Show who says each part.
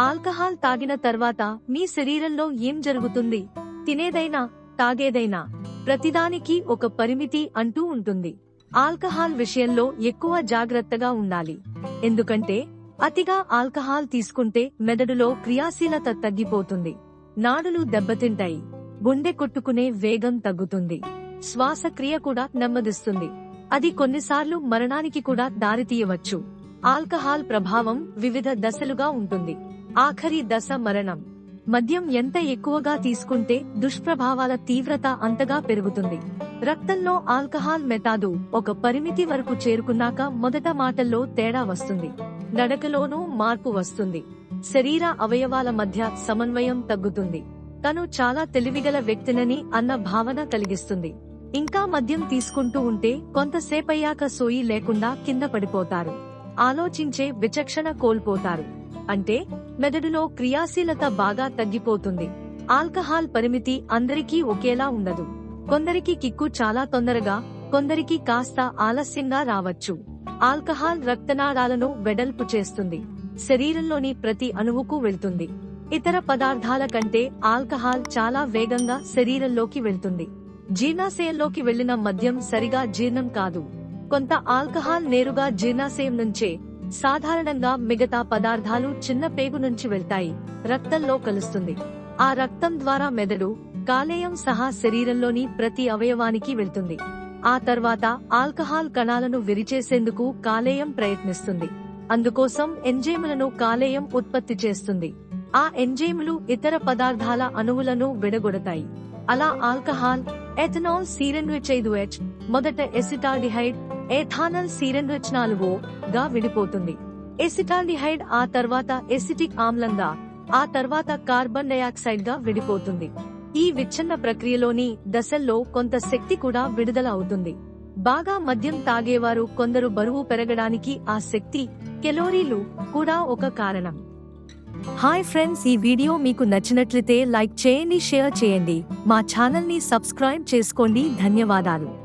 Speaker 1: Alcohol తాగిన తర్వాత మీ శరీరంలో ఏం జరుగుతుంది? తినేదైనా తాగేదైనా ప్రతిదానికి ఒక పరిమితి అంటూ ఉంటుంది. ఆల్కహాల్ విషయంలో ఎక్కువ జాగ్రత్తగా ఉండాలి. ఎందుకంటే అతిగా ఆల్కహాల్ తీసుకుంటే మెదడులో క్రియాశీలత తగ్గిపోతుంది. నాడులు దెబ్బతింటాయి. గుండె కొట్టుకునే వేగం తగ్గుతుంది. శ్వాసక్రియ కూడా నెమ్మదిస్తుంది. అది కొన్నిసార్లు మరణానికి కూడా దారితీయవచ్చు. ఆల్కహాల్ ప్రభావం వివిధ దశలుగా ఉంటుంది. ఆఖరి దశ మరణం. మద్యం ఎంత ఎక్కువగా తీసుకుంటే దుష్ప్రభావాల తీవ్రత అంతగా పెరుగుతుంది. రక్తంలో ఆల్కహాల్ మెతాదు ఒక పరిమితి వరకు చేరుకున్నాక మొదట మాటల్లో తేడా వస్తుంది. నడకలోనూ మార్పు వస్తుంది. శరీర అవయవాల మధ్య సమన్వయం తగ్గుతుంది. తను చాలా తెలివిగల వ్యక్తినని అన్న భావన కలిగిస్తుంది. ఇంకా మద్యం తీసుకుంటూ ఉంటే కొంతసేపయ్యాక సోయి లేకుండా కింద పడిపోతారు. ఆలోచించే విచక్షణ కోల్పోతారు. అంటే మెదడులో క్రియాశీలత బాగా తగ్గిపోతుంది. ఆల్కహాల్ పరిమితి అందరికీ ఒకేలా ఉండదు. కొందరికి కిక్కు చాలా తొందరగా కొందరికి కాస్త ఆలస్యంగా రావచ్చు. ఆల్కహాల్ రక్తనాళాలను వెడల్పు చేస్తుంది. శరీరంలోని ప్రతి అణువుకు వెళ్తుంది. ఇతర పదార్థాల కంటే ఆల్కహాల్ చాలా వేగంగా శరీరంలోకి వెళ్తుంది. జీర్ణాశయంలోకి వెళ్ళిన మద్యం సరిగా జీర్ణం కాదు. కొంత ఆల్కహాల్ నేరుగా జీర్ణాశయం నుంచే సాధారణంగా మిగతా పదార్థాలు చిన్న పేగు నుంచి వెళ్తాయి రక్తంలో కలుస్తుంది. ఆ రక్తం ద్వారా మెదడు కాలేయం సహా శరీరంలోని ప్రతి అవయవానికి వెళ్తుంది. ఆ తర్వాత ఆల్కహాల్ కణాలను విరిచేసేందుకు కాలేయం ప్రయత్నిస్తుంది. అందుకోసం ఎంజైములను కాలేయం ఉత్పత్తి చేస్తుంది. ఆ ఎంజైములు ఇతర పదార్థాల అణువులను విడగొడతాయి. అలా ఆల్కహాల్ ఎథనాల్ సీరెన్రిచ్ ఐదు హెచ్ మొదట ఎసిటాల్డిహైడ్ ఎథానల్ సీరెన్రిచ్గా విడిపోతుంది. ఎసిటాల్డిహైడ్ ఆ తర్వాత ఎసిటిక్ ఆమ్లంగా ఆ తర్వాత కార్బన్ డయాక్సైడ్గా విడిపోతుంది. ఈ విచ్ఛిన్న ప్రక్రియలోని దశల్లో కొంత శక్తి కూడా విడుదల అవుతుంది. బాగా మద్యం తాగేవారు కొందరు బరువు పెరగడానికి ఆ శక్తి కెలోరీలు కూడా ఒక కారణం. హాయ్ ఫ్రెండ్స్ ఈ వీడియో మీకు నచ్చినట్లయితే లైక్ చేయండి షేర్ చేయండి. మా ఛానల్ని సబ్స్క్రైబ్ చేసుకోండి. ధన్యవాదాలు.